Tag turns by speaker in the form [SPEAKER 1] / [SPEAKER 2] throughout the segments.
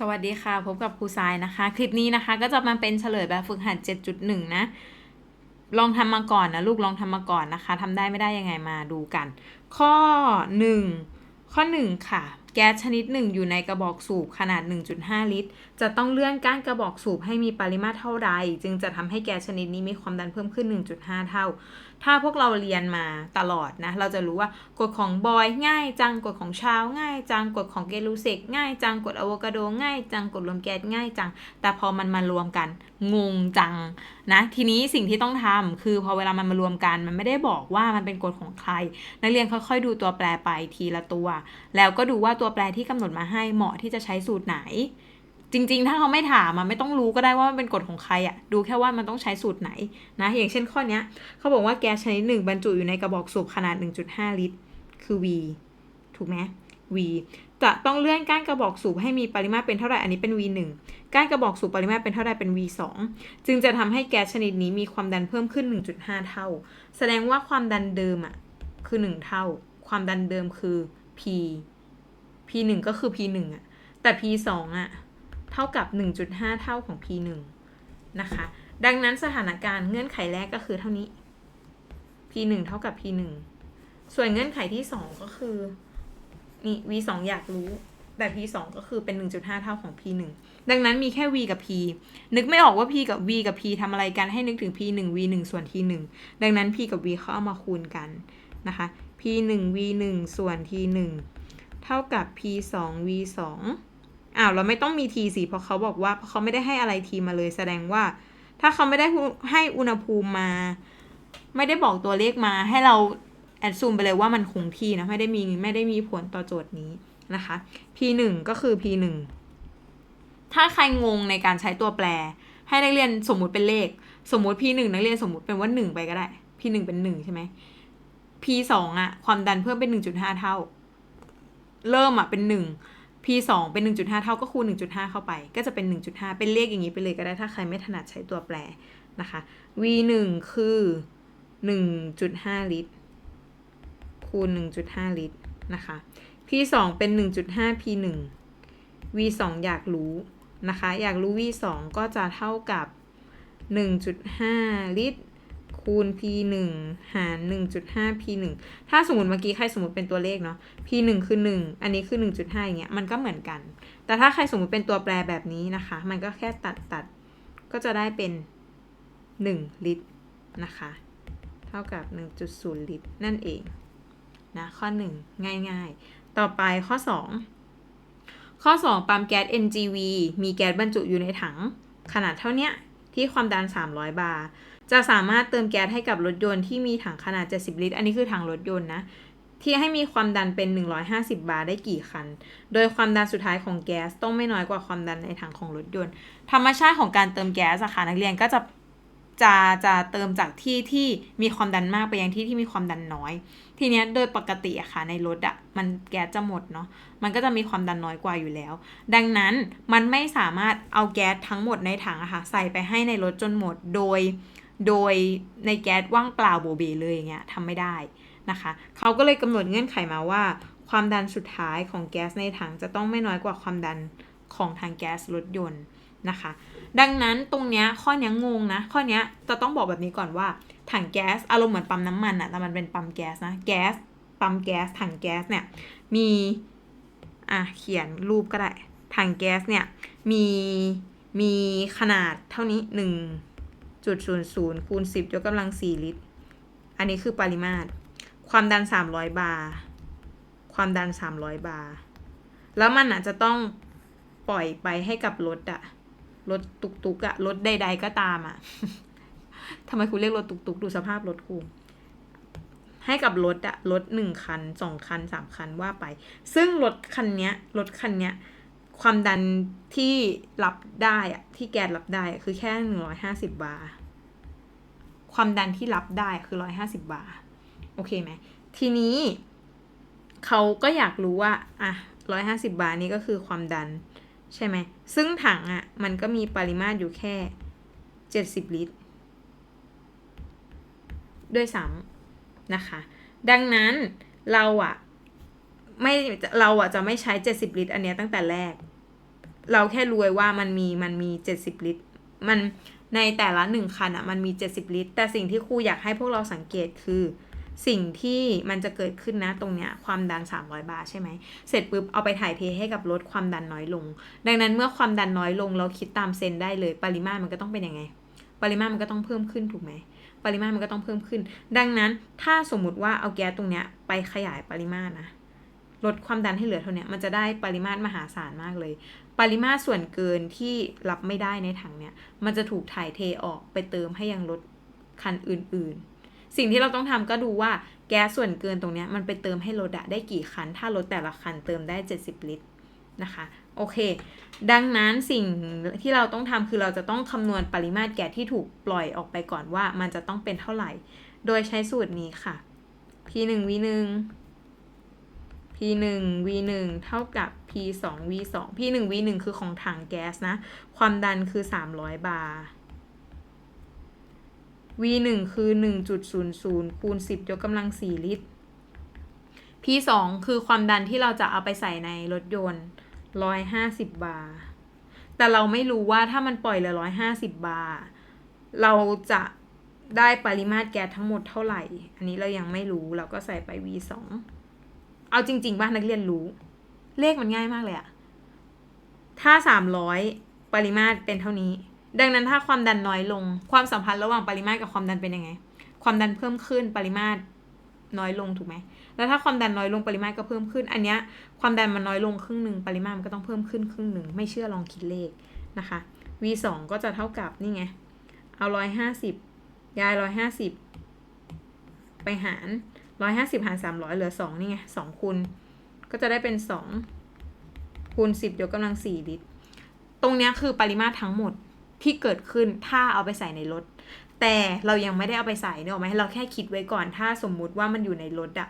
[SPEAKER 1] สวัสดีค่ะ พบกับครูทรายนะคะ คลิปนี้นะคะก็จะมาเป็นเฉลยแบบฝึกหัด 7.1 นะ ลองทำมาก่อนนะ ลูกลองทำมาก่อนนะคะทำได้ไม่ได้ยังไงมาดูกัน ข้อ 1 ข้อ 1 ค่ะ แก๊สชนิดหนึ่งอยู่ในกระบอกสูบขนาด 1.5 ลิตร จะต้องเลื่อนก้านกระบอกสูบให้มีปริมาตรเท่าใด จึงจะทำให้แก๊สชนิดนี้มีความดันเพิ่มขึ้น 1.5 เท่า ถ้าพวกเราเรียนมาตลอดนะ เราจะรู้ว่ากฎของบอยง่ายจัง กฎของชาวง่ายจัง กฎของเกลูเซกง่ายจัง กฎอะโวคาโดง่ายจัง กฎรวมแก๊สง่ายจัง แต่พอมันมารวมกันงงจังนะ ทีนี้สิ่งที่ต้องทำคือพอเวลามันมารวมกัน มันไม่ได้บอกว่ามันเป็นกฎของใคร นักเรียนค่อยๆ ดูตัวแปรไปทีละตัว แล้วก็ดูว่าตัวแปรที่กำหนดมาให้เหมาะที่จะใช้สูตรไหน จริง ๆ ถ้าเขาไม่ถามมันไม่ต้องรู้ก็ได้ว่ามันเป็นกฎของใครอะดูแค่ว่ามันต้องใช้สูตรไหนนะ อย่างเช่นข้อเนี้ยเขาบอกว่าแก๊สชนิดหนึ่งบรรจุอยู่ในกระบอกสูบขนาด 1.5 ลิตร คือ V ถูกไหม V จะต้องเลื่อนก้านกระบอกสูบให้มีปริมาตรเป็นเท่าไหร่ อันนี้เป็น V1 ก้านกระบอกสูบปริมาตรเป็นเท่าไหร่เป็น V2 จึงจะทำให้แก๊สชนิดนี้มีความดันเพิ่มขึ้น 1.5 เท่า แสดงว่าความดันเดิมอะคือ 1 เท่า ความดันเดิมคือ P P1 ก็คือ P1 อะแต่ P2 อะ เท่ากับ 1.5 เท่าของ P1 นะคะ ดังนั้นสถานการณ์เงื่อนไขแรกก็คือเท่านี้ P1 เท่ากับ P1 ส่วนเงื่อนไขที่ 2 ก็คือนี่ V2 อยากรู้แต่ P2 ก็คือเป็น 1.5 เท่าของ P1 ดังนั้นมีแค่ V กับ P นึกไม่ออกว่า P กับ V กับ P ทำอะไรกันให้นึกถึง P1 V1 ส่วน T1 ดังนั้น P กับ V เขาเอามาคูณกันนะคะ P1 V1 ส่วน T1 เท่ากับ P2 V2 อ้าวเราไม่ต้องมี T สิเพราะเขาบอกว่าเพราะเขาไม่ได้ให้อะไร T มาเลยแสดงว่า ถ้าเขาไม่ได้ให้อุณหภูมิมา ไม่ได้บอกตัวเลขมา ให้เราแอดซูมไปเลยว่ามันคงที่นะไม่ได้มีไม่ได้มีผลต่อโจทย์นี้นะคะ P1 ก็คือ P1 ถ้าใครงงในการใช้ตัวแปร ให้นักเรียนสมมุติเป็นเลข สมมุติ P1 นักเรียนสมมุติเป็นว่า 1 ไปก็ได้ P1 เป็น 1 ใช่ไหม P2 อะความดันเพิ่มเป็น 1.5 เท่า เริ่มอะเป็น 1 P2 เป็น 1.5 เท่าก็คูณ 1.5 เข้าไป ก็จะเป็น 1.5 เป็นเลขอย่างนี้ไปเลยก็ได้ถ้าใครไม่ถนัดใช้ตัวแปรนะคะ V1 คือ 1.5 ลิตร คูณ 1.5 ลิตรนะคะ P2 เป็น 1.5 P1 V2 อยากรู้นะคะ อยากรู้ V2 ก็จะเท่ากับ 1.5 ลิตร คูณ P1 หาร 1.5 P1 ถ้าสมมติเมื่อกี้ใครสมมติเป็นตัวเลขเนาะ P1 คือ 1 อันนี้คือ 1.5 อย่างเงี้ยมันก็เหมือนกัน แต่ถ้าใครสมมติเป็นตัวแปรแบบนี้นะคะ มันก็แค่ตัดตัดก็จะได้เป็น 1 ลิตรนะคะ เท่ากับ 1.0 ลิตร นั่นเองนะข้อ 1 ง่ายๆ ต่อไปข้อ 2 ข้อ 2 ปั๊มแก๊ส NGV มีแก๊สบรรจุอยู่ในถัง ขนาดเท่าเนี้ยที่ความดัน 300 บาร์ จะสามารถเติมแก๊สให้กับรถยนต์ที่มีถังขนาด 70 ลิตร อันนี้คือถังรถยนต์นะ ที่ให้มีความดันเป็น 150 บาร์ได้กี่คัน โดยความดันสุดท้ายของแก๊สต้องไม่น้อยกว่าความดันในถังของรถยนต์ ธรรมชาติของการเติมแก๊สอะค่ะนักเรียนก็จะจะจะเติมจากที่ที่มีความดันมากไปยังที่ที่มีความดันน้อย ทีเนี้ยโดยปกติอะค่ะในรถอะมันแก๊สจะหมดเนาะมันก็จะมีความดันน้อยกว่าอยู่แล้ว ดังนั้นมันไม่สามารถเอาแก๊สทั้งหมดในถังอะค่ะใส่ไปให้ในรถจนหมดโดย โดยในแก๊สว่างเปล่าโบเบเลยอย่างเงี้ยทำไม่ได้นะคะเขาก็เลยกำหนดเงื่อนไขมาว่า ความดันสุดท้ายของแก๊สในถังจะต้องไม่น้อยกว่าความดันของทางแก๊สรถยนต์นะคะ ดังนั้นตรงเนี้ยข้อนี้งงนะ ข้อนี้จะต้องบอกแบบนี้ก่อนว่า ถังแก๊สอารมณ์เหมือนปั๊มน้ำมันอะแต่มันเป็นปั๊มแก๊สนะแก๊สปั๊มแก๊สถังแก๊สเนี่ยมีอะเขียนรูปก็ได้ถังแก๊สเนี่ยมีมีขนาดเท่านี้หนึ่ง จุดศูนย์ศูนย์คูณสิบยกกำลังสี่ลิตร อันนี้คือปริมาตร ความดันสามร้อยบาร์ ความดันสามร้อยบาร์ แล้วมันอะจะต้องปล่อยไปให้กับรถอะรถตุกตุกอะรถใด ๆ ก็ตามอะทำไมคุณเรียกรถตุกตุกดูสภาพรถคุณให้กับรถอะรถหนึ่งคันสองคันสามคันว่าไป ซึ่งรถคันเนี้ยรถคันเนี้ย ความดันที่รับได้อะที่แกนรับได้คือแค่หนึ่งร้อยห้าสิบบาร์ความดันที่รับได้คือร้อยห้าสิบบาร์โอเคไหมทีนี้เขาก็อยากรู้ว่าอะร้อยห้าสิบบาร์นี้ก็คือความดันใช่ไหมซึ่งถังอะ่ะมันก็มีปริมาตรอยู่แค่เจ็ดสิบลิตร ด้วยซ้ำนะคะ ดังนั้นเราอะ ไม่เราอะจะไม่ใช้70ลิตร อันเนี้ยตั้งแต่แรก เราแค่รู้ไว้ว่ามันมีมันมี70ลิตร มันในแต่ละหนึ่งคันอะมันมี70ลิตร แต่สิ่งที่ครูอยากให้พวกเราสังเกตคือสิ่งที่มันจะเกิดขึ้นนะตรงเนี้ยความดัน 300 บาร์ใช่ไหม เสร็จปุ๊บเอาไปถ่ายเทให้กับลดความดันน้อยลง ดังนั้นเมื่อความดันน้อยลงเราคิดตามเซนได้เลย ปริมาตรมันก็ต้องเป็นยังไง ปริมาตรมันก็ต้องเพิ่มขึ้นถูกไหม ปริมาตรมันก็ต้องเพิ่มขึ้น ดังนั้นถ้าสมมุติว่าเอาแก๊สตรงเนี้ยไปขยายปริมาตรนะ ลดความดันให้เหลือเท่านี้มันจะได้ปริมาตรมหาศาลมากเลย ปริมาตรส่วนเกินที่รับไม่ได้ในถังเนี่ย มันจะถูกถ่ายเทออกไปเติมให้ยังรถคันอื่น ๆ สิ่งที่เราต้องทำก็ดูว่าแก๊สส่วนเกินตรงนี้มันไปเติมให้รถได้กี่คัน ถ้ารถแต่ละคันเติมได้ 70 ลิตรนะคะโอเค ดังนั้นสิ่งที่เราต้องทำคือเราจะต้องคำนวณปริมาตรแก๊สที่ถูกปล่อยออกไปก่อนว่ามันจะต้องเป็นเท่าไหร่ โดยใช้สูตรนี้ค่ะ p 1 v 1 p 1 v 1เท่ากับ p 2 v 2 p 1 v 1คือของถังแก๊สนะ ความดันคือ 300 บาร์ v 1คือ 1.00 คูณ 10 ยกกำลัง 4 ลิตร p 2คือความดันที่เราจะเอาไปใส่ในรถยนต์ 150 บาร์ แต่เราไม่รู้ว่าถ้ามันปล่อยเหลือ 150 บาร์ เราจะได้ปริมาตรแก๊สทั้งหมดเท่าไหร่ อันนี้เรายังไม่รู้ เราก็ใส่ไป v 2 เอาจริงๆบ้านักเรียนรู้ เลขมันง่ายมากเลยอะถ้า300ปริมาตรเป็นเท่านี้ ดังนั้นถ้าความดันน้อยลง ความสัมพันธ์ระหว่างปริมาตรกับความดันเป็นยังไง ความดันเพิ่มขึ้นปริมาตรน้อยลงถูกไหม แล้วถ้าความดันน้อยลงปริมาตรก็เพิ่มขึ้น อันเนี้ยความดันมันน้อยลงครึ่งหนึ่งปริมาตรมันก็ต้องเพิ่มขึ้นครึ่งหนึ่งไม่เชื่อลองคิดเลขนะคะ v สองก็จะเท่ากับนี่ไง เอาร้อยห้าสิบย้ายร้อยห้าสิบไปหาร ร้อยห้าสิบหารสามร้อยเหลือสองนี่ไงสองคูณก็จะได้เป็นสองคูณสิบยกกำลังสี่ลิตร ตรงนี้คือปริมาตรทั้งหมดที่เกิดขึ้นถ้าเอาไปใส่ในรถ แต่เรายังไม่ได้เอาไปใส่เนอะไหมเราแค่คิดไว้ก่อนถ้าสมมุติว่ามันอยู่ในรถอะ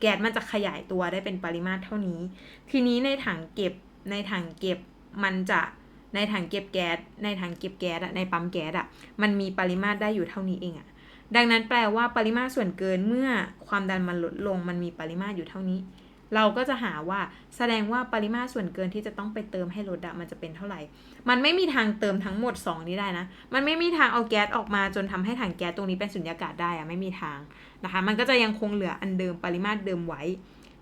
[SPEAKER 1] แก๊สมันจะขยายตัวได้เป็นปริมาตรเท่านี้ ทีนี้ในถังเก็บในถังเก็บมันจะในถังเก็บแก๊สในถังเก็บแก๊สอะในปั๊มแก๊สอะมันมีปริมาตรได้อยู่เท่านี้เองอะ ดังนั้นแปลว่าปริมาตรส่วนเกินเมื่อความดันมันลดลงมันมีปริมาตรอยู่เท่านี้ เราก็จะหาว่าแสดงว่าปริมาตรส่วนเกินที่จะต้องไปเติมให้รถอะมันจะเป็นเท่าไหร่ มันไม่มีทางเติมทั้งหมด 2 นี้ได้นะ มันไม่มีทางเอาแก๊สออกมาจนทำให้ถังแก๊สตรงนี้เป็นสุญญากาศได้อะไม่มีทางนะคะ มันก็จะยังคงเหลืออันเดิมปริมาตรเดิมไว้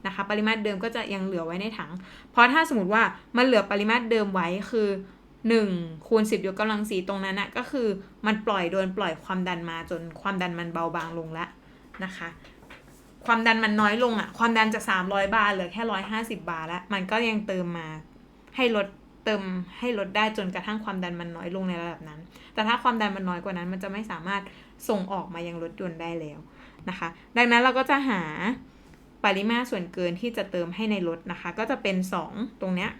[SPEAKER 1] นะคะ ปริมาตรเดิมก็จะยังเหลือไว้ในถัง เพราะถ้าสมมติว่ามันเหลือปริมาตรเดิมไว้คือ 1คูณ10 ยกกำลังสี่ตรงนั้นนะก็คือมันปล่อยโดนปล่อยความดันมาจนความดันมันเบาบางลงแล้วนะคะ ความดันมันน้อยลงอะ่ะ ความดันจาก 300 บาร์เหลือแค่ 150 บาร์แล้ว มันก็ยังเติมมาให้ลดเติมให้ลดได้จนกระทั่งความดันมันน้อยลงในระดับนั้น แต่ถ้าความดันมันน้อยกว่านั้น มันจะไม่สามารถส่งออกมายังรถยนต์ได้แล้วนะคะ ดังนั้นเราก็จะหาปริมาตรส่วนเกินที่จะเติมให้ในรถนะคะ ก็จะเป็น 2 ตรงเนี้ย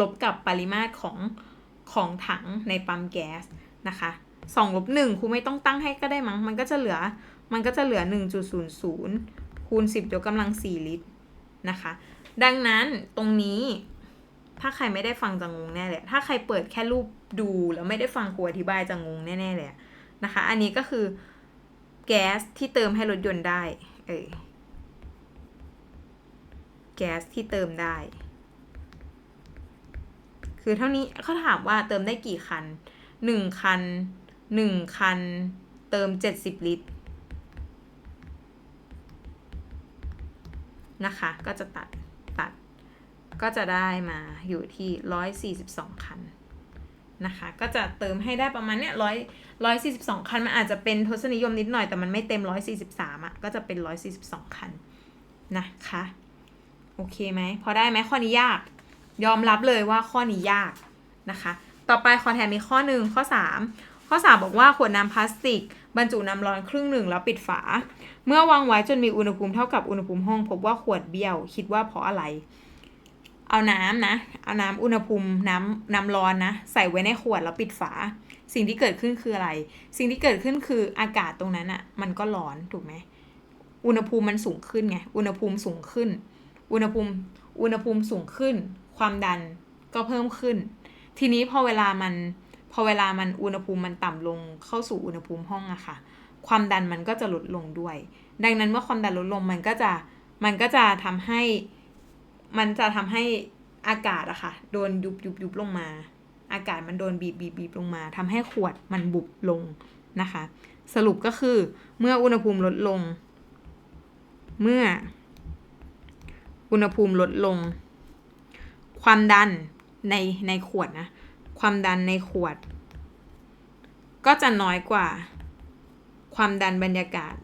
[SPEAKER 1] ลบกับปริมาตรของของถังในปั๊มแก๊สนะคะสองลบหนึ่งครูไม่ต้องตั้งให้ก็ได้มั้ง มันก็จะเหลือ มันก็จะเหลือ 1.00 คูณ 10ยกกำลัง 4 ลิตรนะคะ ดังนั้นตรงนี้ ถ้าใครไม่ได้ฟังจะงงแน่เลย ถ้าใครเปิดแค่รูปดูแล้วไม่ได้ฟังครูอธิบายจะงงแน่ๆเลยนะคะ อันนี้ก็คือแก๊สที่เติมให้รถยนต์ได้ เออแก๊สที่เติมได้ คือเท่านี้เขาถามว่าเติมได้กี่คันหนึ่งคันหนึ่งคัน เติมเจ็ดสิบลิตร นะคะ ก็จะตัดตัด ก็จะได้มาอยู่ที่ร้อยสี่สิบสองคันนะคะ ก็จะเติมให้ได้ประมาณเนี้ยร้อยร้อยสี่สิบสองคัน มันอาจจะเป็นทศนิยมนิดหน่อย แต่มันไม่เต็มร้อยสี่สิบสามอะ ก็จะเป็นร้อยสี่สิบสองคัน นะคะ โอเคไหม พอได้ไหมข้อนี้ยาก ยอมรับเลยว่าข้อนี้ยากนะคะ ต่อไปขอแถมมีข้อหนึ่งข้อ 3 ข้อ 3 บอกว่าขวดน้ำพลาสติก บรรจุน้ำร้อนครึ่งหนึ่งแล้วปิดฝา เมื่อวางไว้จนมีอุณหภูมิเท่ากับอุณหภูมิห้อง พบว่าขวดเบี้ยวคิดว่าเพราะอะไร เอาน้ำนะ เอาน้ำอุณหภูมิน้ำน้ำร้อนนะ ใส่ไว้ในขวดแล้วปิดฝา สิ่งที่เกิดขึ้นคืออะไร สิ่งที่เกิดขึ้นคืออากาศตรงนั้นอะ่ะ มันก็ร้อนถูกไหมอุณหภูมิมันสูงขึ้นไง อุณหภูมิสูงขึ้น อุณหภูมิ อุณหภูมิสูงขึ้น ความดันก็เพิ่มขึ้น ทีนี้พอเวลามันพอเวลามันอุณหภูมิมันต่ำลงเข้าสู่อุณหภูมิห้องอะค่ะ ความดันมันก็จะลดลงด้วย ดังนั้นเมื่อความดันลดลงมันก็จะมันก็จะทำให้มันจะทำให้อากาศอะค่ะโดนยุบยุบยุบลงมา อากาศมันโดนบีบบีบบีบลงมาทำให้ขวดมันบุบลงนะคะ สรุปก็คือเมื่ออุณหภูมิลดลง เมื่ออุณหภูมิลดลง ความดันในในขวดนะ ความดันในขวด ก็จะน้อยกว่า ความดันบรรยากาศ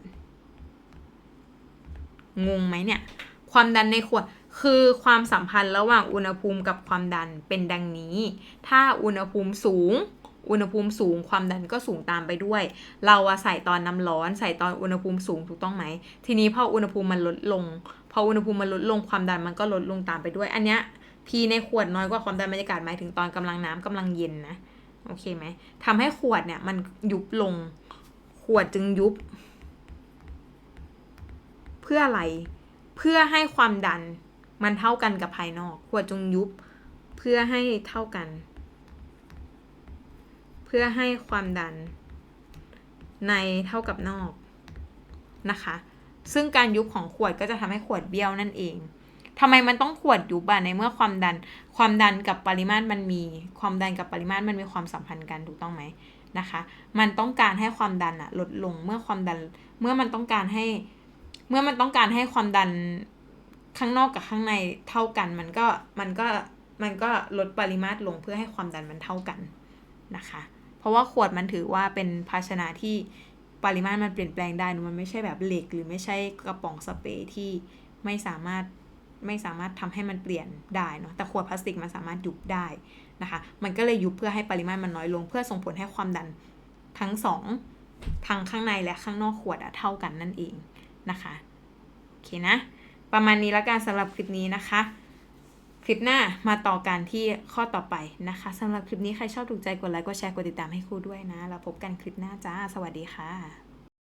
[SPEAKER 1] งงไหมเนี่ย ความดันในขวดคือความสัมพันธ์ระหว่างอุณหภูมิกับความดันเป็นดังนี้ ถ้าอุณหภูมิสูง อุณหภูมิสูง ความดันก็สูงตามไปด้วย เราใส่ตอนน้ำร้อน ใส่ตอนอุณหภูมิสูงถูกต้องไหม ทีนี้พออุณหภูมิมันลดลง พออุณหภูมิมันลดลงความดันมันก็ลดลงตามไปด้วย อันเนี้ย P ในขวดน้อยกว่าความดันบรรยากาศหมายถึงตอนกำลังน้ำกำลังเย็นนะโอเคไหมทำให้ขวดเนี่ยมันยุบลงขวดจึงยุบ เพื่ออะไร เพื่อให้ความดันมันเท่ากันกับภายนอก ขวดจึงยุบ เพื่อให้เท่ากัน เพื่อให้ความดัน ในเท่ากับนอกนะคะ ซึ่งการยุบของขวดก็จะทำให้ขวดเบี้ยวนั่นเอง ทำไมมันต้องขวดยุบอะในเมื่อความดัน ความดันกับปริมาตรมันมี ความดันกับปริมาตรมันมีความสัมพันธ์กันถูกต้องไหมนะคะ มันต้องการให้ความดันอะลดลงเมื่อความดัน เมื่อมันต้องการให้ เมื่อมันต้องการให้ความดันข้างนอกกับข้างในเท่ากัน มันก็มันก็มันก็ลดปริมาตรลงเพื่อให้ความดันมันเท่ากันนะคะ เพราะว่าขวดมันถือว่าเป็นภาชนะที่ปริมาตรมันเปลี่ยนแปลงได้นะมันไม่ใช่แบบเหล็ก หรือไม่ใช่กระป๋องสเปรย์ที่ไม่สามารถ ไม่สามารถทำให้มันเปลี่ยนได้เนาะแต่ขวดพลาสติกมันสามารถยุบได้นะคะ มันก็เลยยุบเพื่อให้ปริมาตรมันน้อยลง เพื่อส่งผลให้ความดันทั้งสองทั้งข้างในและข้างนอกขวดอะเท่ากันนั่นเองนะคะโอเคนะ ประมาณนี้แล้วกันสำหรับคลิปนี้นะคะคลิปหน้ามาต่อกันที่ข้อต่อไปนะคะสำหรับคลิปนี้ใครชอบถูกใจกดไลค์กดแชร์กดติดตามให้ครูด้วยนะแล้วพบกันคลิปหน้าจ้า สวัสดีค่ะ